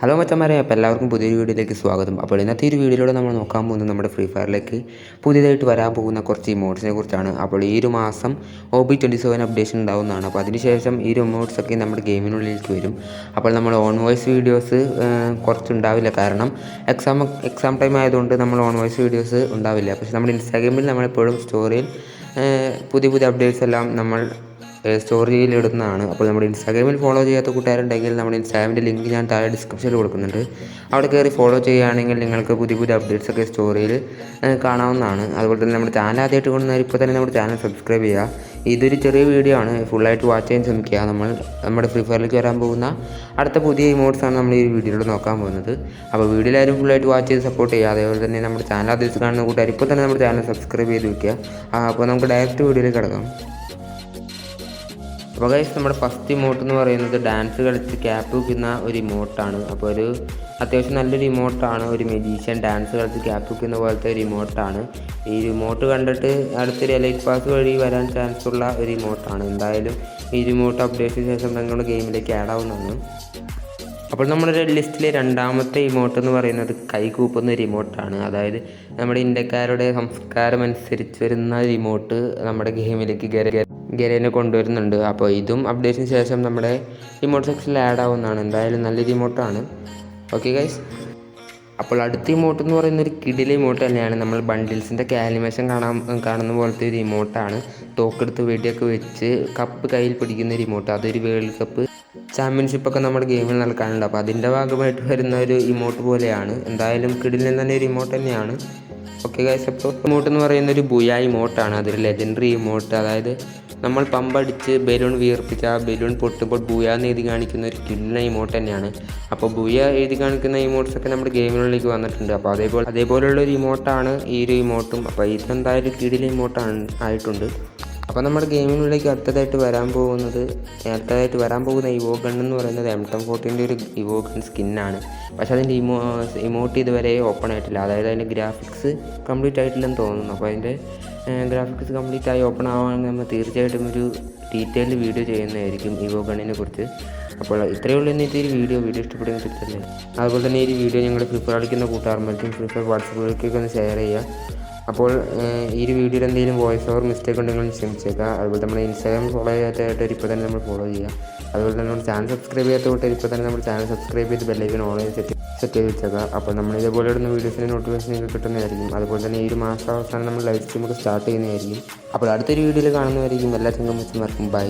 Hello മച്ചന്മാരെ അപ്പോൾ എല്ലാവർക്കും പുതിയൊരു വീഡിയോയിലേക്ക് സ്വാഗതം. അപ്പോൾ ഇന്നത്തെ ഒരു വീഡിയോയിലൂടെ നമ്മൾ നോക്കാൻ പോകുന്നത് നമ്മുടെ ഫ്രീ ഫയറിലേക്ക് പുതിയതായിട്ട് വരാൻ പോകുന്ന കുറച്ച് ഇമോട്ട്സിനെ കുറിച്ചാണ്. അപ്പോൾ ഈ ഒരു മാസം O B twenty seven updation ഉണ്ടാവുന്നതാണ്. അപ്പോൾ അതിനുശേഷം ഈ ഒരു ഇമോട്ട്സൊക്കെ നമ്മുടെ ഗെയിമിനുള്ളിലേക്ക് വരും. അപ്പോൾ നമ്മൾ ഓൺ വോയിസ് വീഡിയോസ് കുറച്ച് ഉണ്ടാവില്ല കാരണം എക്സാം എക്സാം ടൈം ആയതുകൊണ്ട് നമ്മൾ ഓൺ വോയിസ് വീഡിയോസ് ഉണ്ടാവില്ല. പക്ഷേ നമ്മുടെ ഇൻസ്റ്റാഗ്രാമിൽ നമ്മളെപ്പോഴും സ്റ്റോറിയിൽ പുതിയ പുതിയ അപ്ഡേറ്റ്സ് എല്ലാം നമ്മൾ സ്റ്റോറിയിൽ ഇടുന്നതാണ്. അപ്പോൾ നമ്മുടെ ഇൻസ്റ്റാഗ്രാമിൽ ഫോളോ ചെയ്യാത്ത കൂട്ടുകാരുണ്ടെങ്കിൽ നമ്മുടെ ഇൻസ്റ്റാഗ്രാമിന്റെ ലിങ്ക് ഞാൻ താഴെ ഡിസ്ക്രിപ്ഷനിൽ കൊടുക്കുന്നുണ്ട്. അവിടെ കയറി ഫോളോ ചെയ്യുകയാണെങ്കിൽ നിങ്ങൾക്ക് പുതിയ പുതിയ അപ്ഡേറ്റ്സ് ഒക്കെ സ്റ്റോറിയിൽ കാണാവുന്നതാണ്. അതുപോലെ തന്നെ നമ്മുടെ ചാനൽ ആദ്യമായിട്ട് കൊണ്ടുവന്നാൽ ഇപ്പോൾ തന്നെ നമ്മുടെ ചാനൽ സബ്സ്ക്രൈബ് ചെയ്യുക. ഇതൊരു ചെറിയ വീഡിയോ ആണ്. ഫുള്ളായിട്ട് വാച്ച് ചെയ്യാൻ ശ്രമിക്കുക. നമ്മൾ നമ്മുടെ ഫ്രീ ഫയറിലേക്ക് വരാൻ പോകുന്ന അടുത്ത പുതിയ ഇമോട്ട്സ് ആണ് നമ്മൾ ഈ വീഡിയോയിൽ നോക്കാൻ പോകുന്നത്. അപ്പോൾ വീഡിയോ ആരും ഫുള്ളായിട്ട് വാച്ച് ചെയ്ത് സപ്പോർട്ട് ചെയ്യുക. അതേപോലെ തന്നെ നമ്മുടെ ചാനൽ ആദ്യമായിട്ട് കാണുന്ന കൂട്ടുകാർ ഇപ്പോൾ തന്നെ നമ്മുടെ ചാനൽ സബ്സ്ക്രൈബ് ചെയ്ത് വയ്ക്കുക അപ്പോൾ നമുക്ക് ഡയറക്റ്റ് വീഡിയോയിലേക്ക് കിടക്കാം. അപ്പോൾ ഗൈസ് നമ്മുടെ ഫസ്റ്റ് ഇമോട്ട് എന്ന് പറയുന്നത് ഡാൻസ് കളിച്ച് ക്യാപ്പ് വയ്ക്കുന്ന ഒരു ഇമോട്ടാണ് അപ്പോൾ ഒരു അത്യാവശ്യം നല്ലൊരു ഇമോട്ടാണ് ഒരു മെജീഷ്യൻ ഡാൻസ് കളിച്ച് ക്യാപ്പ് വയ്ക്കുന്ന പോലത്തെ ഒരു ഇമോട്ടാണ് ഈ റിമോട്ട് കണ്ടിട്ട് അടുത്തൊരു എലൈറ്റ് പാസ് വഴി വരാൻ ചാൻസ് ഉള്ള ഒരു ഇമോട്ടാണ് എന്തായാലും ഈ റിമോട്ട് അപ്ഡേറ്റിന് ശേഷം നിങ്ങളുടെ ഗെയിമിലേക്ക് ആഡ് ആവുന്നതാണ്. അപ്പോൾ നമ്മുടെ ലിസ്റ്റിലെ രണ്ടാമത്തെ ഇമോട്ട് എന്ന് പറയുന്നത് കൈകൂപ്പുന്ന ഒരു ഇമോട്ടാണ് അതായത് നമ്മുടെ ഇന്ത്യക്കാരുടെ സംസ്കാരം അനുസരിച്ച് വരുന്ന ഒരു ഇമോട്ട് നമ്മുടെ ഗെയിമിലേക്ക് ഗര ഗരേനെ കൊണ്ടുവരുന്നുണ്ട്. അപ്പോൾ ഇതും അപ്ഡേറ്റിന് ശേഷം നമ്മുടെ ഇമോട്ട് സെക്ഷനിൽ ആഡ് ആവുന്നതാണ്. എന്തായാലും നല്ലൊരു ഇമോട്ടാണ് ഓക്കെ ഗൈസ് അപ്പോൾ അടുത്ത ഇമോട്ട് എന്ന് പറയുന്ന ഒരു കിടിലെ ഇമോട്ട് തന്നെയാണ്. നമ്മൾ ബണ്ടിൽസിന്റെ കാലിമേഷൻ കാണാൻ കാണുന്ന പോലത്തെ ഒരു ഇമോട്ടാണ് തോക്കെടുത്ത് വെടിയൊക്കെ വെച്ച് കപ്പ് കയ്യിൽ പിടിക്കുന്ന ഒരു ഇമോട്ട് അതൊരു വേൾഡ് കപ്പ് ചാമ്പ്യൻഷിപ്പൊക്കെ നമ്മുടെ ഗെയിമിൽ നടക്കാനുണ്ട്. അപ്പോൾ അതിന്റെ ഭാഗമായിട്ട് വരുന്ന ഒരു ഇമോട്ട് പോലെയാണ്. എന്തായാലും കിടിലിൽ തന്നെ ഒരു ഇമോട്ട് തന്നെയാണ്. ഓക്കെ ഗൈസ് അപ്പോൾ ഇമോട്ട് എന്ന് പറയുന്ന ഒരു ബുയ ഇമോട്ടാണ് അതൊരു ലെജൻഡറി ഇമോട്ട് അതായത് നമ്മൾ പമ്പടിച്ച് ബലൂൺ വീർപ്പിച്ച് ആ ബലൂൺ പൊട്ടുമ്പോൾ ബൂയ എന്ന് എഴുതി കാണിക്കുന്ന ഒരു കിടിലൻ ഇമോട്ട് തന്നെയാണ്. അപ്പോൾ ബൂയ എഴുതി കാണിക്കുന്ന ഇമോട്ട്സൊക്കെ നമ്മുടെ ഗെയിമുകളിലേക്ക് വന്നിട്ടുണ്ട്. അപ്പോൾ അതേപോലെ അതേപോലെയുള്ള ഒരു ഇമോട്ടാണ് ഈ ഒരു ഇമോട്ടും അപ്പോൾ ഇതെന്തായാലും കിടിലെ ഇമോട്ടാണ് ആയിട്ടുണ്ട്. അപ്പോൾ നമ്മുടെ ഗെയിമിനുള്ളിലേക്ക് അടുത്തതായിട്ട് വരാൻ പോകുന്നത് അടുത്തതായിട്ട് വരാൻ പോകുന്ന ഇവോ ഗൺ എന്ന് പറയുന്നത് എം ടെം ഫോർട്ടീന്റെ ഒരു ഇവോ ഗൺ സ്കിന്നാണ് പക്ഷേ അതിന്റെ ഇമോ ഇമോട്ട് ഇതുവരെ ഓപ്പൺ ആയിട്ടില്ല. അതായത് അതിന്റെ ഗ്രാഫിക്സ് കംപ്ലീറ്റ് ആയിട്ടില്ലെന്ന് തോന്നുന്നു. അപ്പോൾ അതിന്റെ ഗ്രാഫിക്സ് കംപ്ലീറ്റ് ആയി ഓപ്പൺ ആവുകയാണെങ്കിൽ നമ്മൾ തീർച്ചയായിട്ടും ഒരു ഡീറ്റെയിൽഡ് വീഡിയോ ചെയ്യുന്നതായിരിക്കും ഇവോ ഗണ്ണിനെ കുറിച്ച്. അപ്പോൾ ഇത്രയേ ഉള്ളൂ ഇന്നത്തെ ഈ വീഡിയോ വീഡിയോ ഇഷ്ടപ്പെടുന്ന തിരിച്ചല്ലേ അതുപോലെ തന്നെ ഈ വീഡിയോ ഞങ്ങൾ ഫ്രീ ഫയർ കളിക്കുന്ന കൂട്ടുകാർമാർക്കും ഫ്രീ ഫയർ വാട്സപ്പിലേക്കൊക്കെ ഒന്ന് ഷെയർ ചെയ്യുക. അപ്പോൾ ഈ ഒരു വീഡിയോയിൽ എന്തെങ്കിലും വോയിസ് ഓവർ മിസ്റ്റേക്ക് ഉണ്ടെങ്കിൽ ക്ഷമിച്ചേക്കാം അതുപോലെ നമ്മുടെ ഇൻസ്റ്റാഗ്രാം ഫോളോ ചെയ്യാത്തതായിട്ട് ഇപ്പോൾ തന്നെ നമ്മൾ ഫോളോ ചെയ്യുക. അതുപോലെ തന്നെ നമ്മുടെ ചാനൽ സബ്സ്ക്രൈബ് ചെയ്യാത്ത കൂട്ടർ ഇപ്പോൾ തന്നെ നമ്മൾ ചാനൽ സബ്സ്ക്രൈബ് ചെയ്ത് ബെല്ലൈക്കൻ ഓൺലൈൻ സെറ്റ് സെറ്റ് ചെയ്ത് വെച്ചേക്കുക. അപ്പോൾ നമ്മൾ ഇതേപോലെ ഇടുന്ന വീഡിയോസിന്റെ നോട്ടിഫിക്കേഷൻ കിട്ടുന്നതായിരിക്കും. അതുപോലെ തന്നെ ഈ ഒരു മാസം അവസാനം നമ്മൾ ലൈവ് സ്ട്രീമൊക്കെ സ്റ്റാർട്ട് ചെയ്യുന്നതായിരിക്കും. അപ്പോൾ അടുത്തൊരു വീഡിയോയിൽ കാണുന്നതായിരിക്കും. എല്ലാ ചങ്ങമ്മച്ചന്മാർക്കും ബൈ